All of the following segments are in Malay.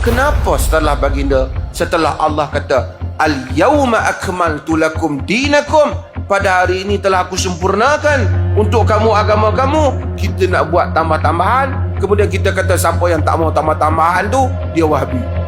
Kenapa setelah baginda setelah Allah kata al-yauma akmaltu lakum dinakum pada hari ini telah aku sempurnakan untuk kamu agama kamu. Kita nak buat tambah-tambahan. Kemudian kita kata siapa yang tak mau tambah-tambahan tu dia wahabi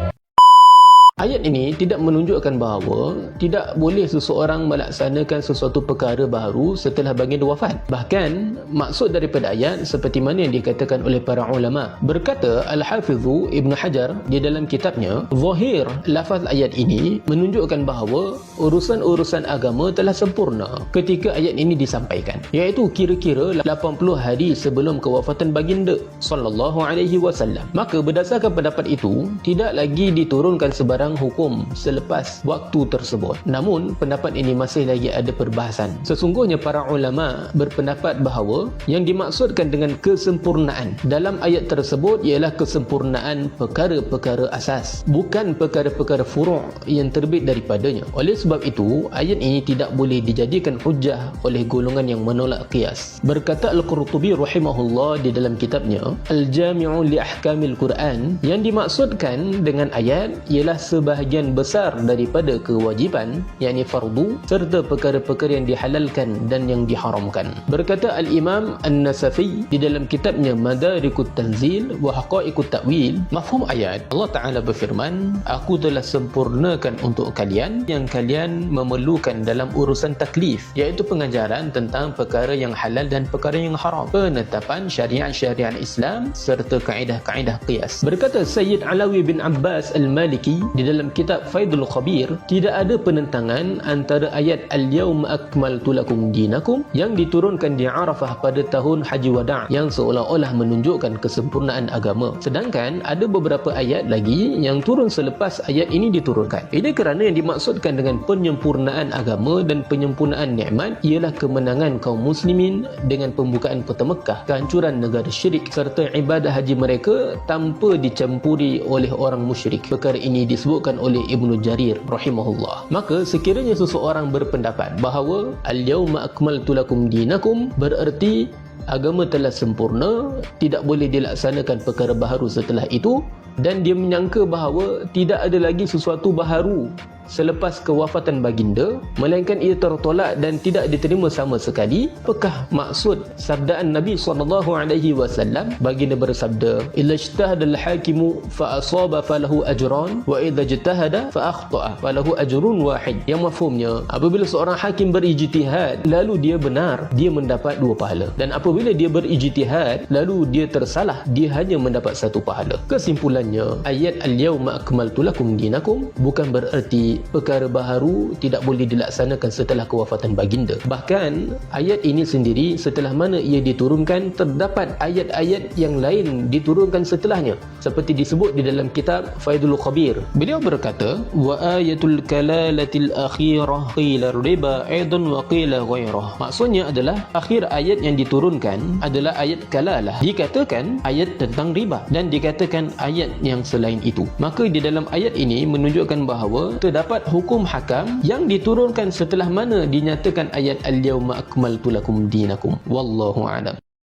Ayat ini tidak menunjukkan bahawa tidak boleh seseorang melaksanakan sesuatu perkara baharu setelah baginda wafat. Bahkan, maksud daripada ayat seperti mana yang dikatakan oleh para ulama. Berkata Al-Hafidhu Ibn Hajar di dalam kitabnya, Zahir lafaz ayat ini menunjukkan bahawa urusan-urusan agama telah sempurna ketika ayat ini disampaikan. Iaitu kira-kira 80 hari sebelum kewafatan baginda sallallahu alaihi wasallam. Maka berdasarkan pendapat itu, tidak lagi diturunkan sebarang sebarang hukum selepas waktu tersebut. Namun, pendapat ini masih lagi ada perbahasan. Sesungguhnya para ulama berpendapat bahawa yang dimaksudkan dengan kesempurnaan dalam ayat tersebut ialah kesempurnaan perkara-perkara asas, bukan perkara-perkara furu' yang terbit daripadanya. Oleh sebab itu, ayat ini tidak boleh dijadikan hujah oleh golongan yang menolak qiyas. Berkata Al-Qurtubi rahimahullah di dalam kitabnya, Al-Jami'u li Ahkamil Quran, yang dimaksudkan dengan ayat ialah sebahagian besar daripada kewajiban yakni fardu serta perkara-perkara yang dihalalkan dan yang diharamkan. Berkata al-imam an-nasafi di dalam kitabnya madarikut tanzil wa haqaiqut ta'wil mafhum ayat Allah taala berfirman aku telah sempurnakan untuk kalian yang kalian memerlukan dalam urusan taklif iaitu pengajaran tentang perkara yang halal dan perkara yang haram penetapan syariat-syariat Islam serta kaedah-kaedah qiyas berkata Sayyid Alawi bin Abbas al-Maliki di di dalam kitab Faidul Khabir tidak ada penentangan antara ayat Al-Yawma Akmaltu Lakum Dinakum yang diturunkan di Arafah pada tahun Haji Wada' yang seolah-olah menunjukkan kesempurnaan agama. Sedangkan ada beberapa ayat lagi yang turun selepas ayat ini diturunkan. Ini kerana yang dimaksudkan dengan penyempurnaan agama dan penyempurnaan nikmat ialah kemenangan kaum muslimin dengan pembukaan kota Mekah, kehancuran negara syirik serta ibadah haji mereka tanpa dicampuri oleh orang musyrik. Perkara ini disebut disebutkan oleh Ibnu Jarir rahimahullah. Maka sekiranya seseorang berpendapat bahawa al-yauma akmaltu lakum dinakum bererti agama telah sempurna, tidak boleh dilaksanakan perkara baharu setelah itu dan dia menyangka bahawa tidak ada lagi sesuatu baharu selepas kewafatan baginda melainkan ia tertolak dan tidak diterima sama sekali apakah maksud sabdaan Nabi sallallahu alaihi wasallam baginda bersabda illa ijtahada al-hakimu fa asaba falahu ajran wa idza ijtahada fa akhta'a falahu ajrun wahid. Yang mafhumnya apabila seorang hakim berijtihad lalu dia benar dia mendapat dua pahala. Dan apabila dia berijtihad lalu dia tersalah dia hanya mendapat satu pahala. Kesimpulannya ayat al-yauma akmaltu lakum dinakum bukan bererti perkara baharu tidak boleh dilaksanakan setelah kewafatan baginda. Bahkan ayat ini sendiri setelah mana ia diturunkan terdapat ayat-ayat yang lain diturunkan setelahnya seperti disebut di dalam kitab Faidul Khabir. Beliau berkata wa ayatul kalalatil akhirah qila riba aidan wa qila ghairah. Maksudnya adalah akhir ayat yang diturunkan adalah ayat kalalah. Dikatakan ayat tentang riba dan dikatakan ayat yang selain itu. Maka di dalam ayat ini menunjukkan bahawa terdapat hukum hakam yang diturunkan setelah mana dinyatakan ayat al-yawma akmaltu lakum dinakum wallahu a'lam